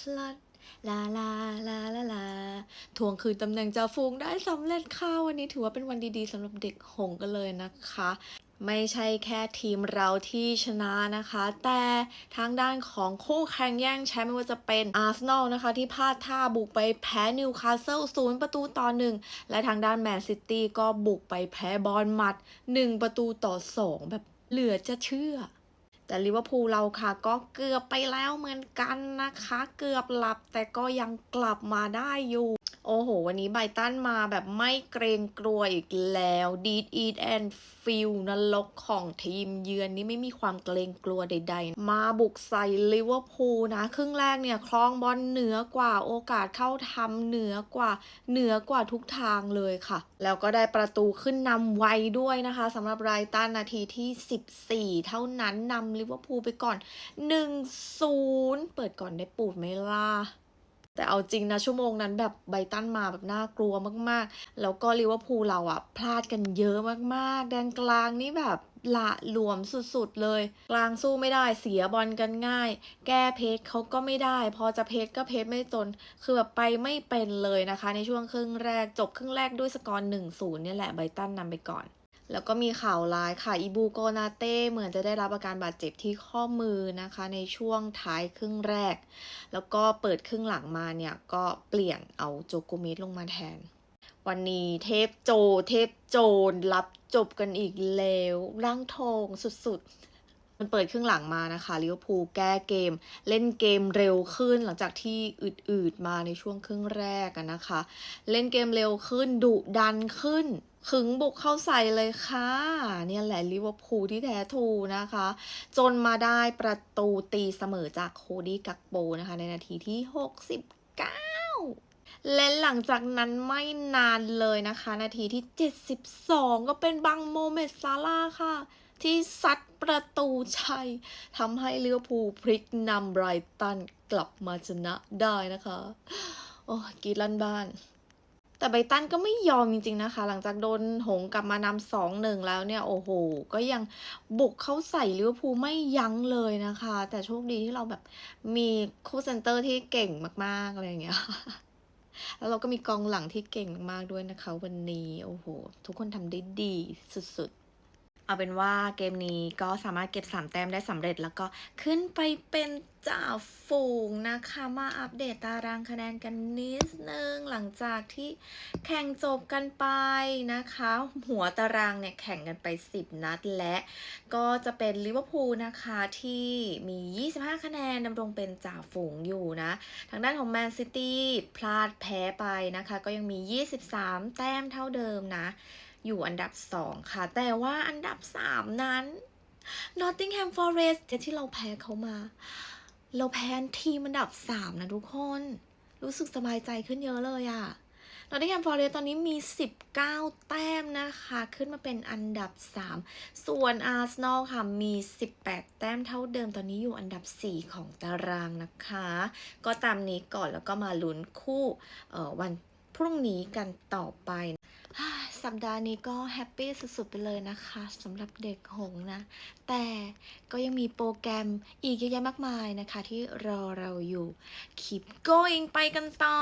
สลัดลาลาลาลาลาทวงคืนตำแหน่งจ่าฝูงได้สำเร็จค่ะวันนี้ถือว่าเป็นวันดีๆสำหรับเด็กหงกันเลยนะคะ ไม่ใช่แค่ทีมเราที่ชนะนะคะ แต่ทางด้านของคู่แข่งแย่งแชมป์ไม่ว่าจะเป็นอาร์เซนอลนะคะ ที่พลาดท่าบุกไปแพ้นิวคาสเซิลศูนย์ประตูต่อหนึ่งและทางด้านแมนซิตี้ก็บุกไปแพ้บอลมัด1ประตูต่อ2แบบเหลือจะเชื่อ แต่ลิเวอร์พูลเราค่ะ ก็เกือบไปแล้วเหมือนกันนะคะ เกือบหลับแต่ก็ยังกลับมาได้อยู่ โอ้โห วันนี้ไบตันมาแบบไม่เกรงกลัวอีกแล้วดีดอีดแอนฟิลนรกของทีมเยือนนี่ไม่มีความเกรงกลัวใดๆ มาบุกใส่ลิเวอร์พูลนะ ครึ่งแรกเนี่ยคลองบอลเหนือกว่าโอกาสเข้าทำเหนือกว่าเหนือกว่าทุกทางเลยค่ะ แล้วก็ได้ประตูขึ้นนำไวด้วยนะคะสำหรับไบตันนาทีที่ 14 เท่านั้นนำลิเวอร์พูลไปก่อน 1-0 เปิดก่อนได้ปูดไหมล่ะ แต่เอาจริงนะชั่วโมงนั้นแบบไบตันมาแบบน่ากลัวมากๆ แล้วก็ลิเวอร์พูลเราอะพลาดกันเยอะมากๆ แดนกลางนี่แบบละหลวมสุดๆเลย กลางสู้ไม่ได้เสียบอลกันง่าย แก้เพจเขาก็ไม่ได้ พอจะเพจก็เพจไม่จน คือแบบไปไม่เป็นเลยนะคะ ในช่วงครึ่งแรกจบครึ่งแรกด้วยสกอร์1-0เนี่ยแหละไบตันนำไปก่อน แล้วก็มีข่าวร้ายค่ะ อิบูโกนาเต้เหมือนจะได้รับอาการบาดเจ็บที่ข้อมือนะคะ ในช่วงท้ายครึ่งแรก แล้วก็เปิดครึ่งหลังมาเนี่ยก็เปลี่ยนเอาโจโกเมสลงมาแทน วันนี้เทพโจ เทพโจรรับจบกันอีกแล้ว ร่างทองสุดๆ มันเปิดครึ่งหลังมานะคะลิเวอร์พูลแก้เกม เล่นเกมเร็วขึ้นหลังจากที่อืดๆมาในช่วงครึ่งแรกนะคะ เล่นเกมเร็วขึ้นดุดันขึ้นขึงบุกเข้าใส่เลยค่ะ เนี่ยแหละลิเวอร์พูลที่แท้ทูนะคะ จนมาได้ประตูตีเสมอจากโคดี้กักโปนะคะ ในนาทีที่ 69 และหลังจากนั้นไม่นานเลยนะคะ นาทีที่ 72 ก็เป็นบังโมเมดซาลาค่ะ ที่ซัดประตูชัยทำให้เลิเวภูพลิกนำไบรตันกลับมาชนะได้นะคะ โอ้กีดลั่นบ้าน แต่ไบรตันก็ไม่ยอมจริงๆนะคะ หลังจากโดนหงกลับมานำสองหนึ่งแล้วเนี่ย โอ้โห ก็ยังบุกเข้าใส่ลิเวอร์พูลไม่ยั้งเลยนะคะ แต่โชคดีที่เราแบบมีคู่เซนเตอร์ที่เก่งมากๆอะไรอย่างเงี้ยแล้วเราก็มีกองหลังที่เก่งมากๆด้วยนะคะ วันนี้ โอ้โห ทุกคนทำได้ดีสุดๆ เอาเป็นว่าเกมนี้ก็สามารถเก็บ 3 แต้มได้สำเร็จแล้วก็ขึ้นไปเป็นจ่าฝูงนะคะ มาอัปเดตตารางคะแนนกันนิดนึง หลังจากที่แข่งจบกันไปนะคะ หัวตารางเนี่ยแข่งกันไป 10 นัดและก็จะเป็นลิเวอร์พูลนะคะที่มี 25 คะแนนดำรงเป็นจ่าฝูงอยู่นะ ทางด้านของแมนซิตี้พลาดแพ้ไปนะคะ ก็ยังมี 23 แต้มเท่าเดิมนะ อยู่อันดับ 2 ค่ะ แต่ว่าอันดับ 3 นั้น Nottingham Forest ที่เราแพ้เขามา เราแพ้ทีมอันดับ 3 นะทุกคน รู้สึกสบายใจขึ้นเยอะเลยอะ Nottingham Forest ตอนนี้มี 19 แต้มนะคะ ขึ้นมาเป็นอันดับ 3 ส่วน Arsenal ค่ะ มี 18 แต้มเท่าเดิมตอนนี้อยู่อันดับ 4 ของตารางนะคะ ก็ตามนี้ก่อนแล้วก็มาลุ้นคู่วันพรุ่งนี้กันต่อไป สัปดาห์นี้ก็แฮปปี้สุดๆไปเลยนะคะสำหรับเด็กหงนะ แต่ก็ยังมีโปรแกรมอีกเยอะแยะมากมายนะคะ ที่รอเราอยู่ keep going ไปกันต่อ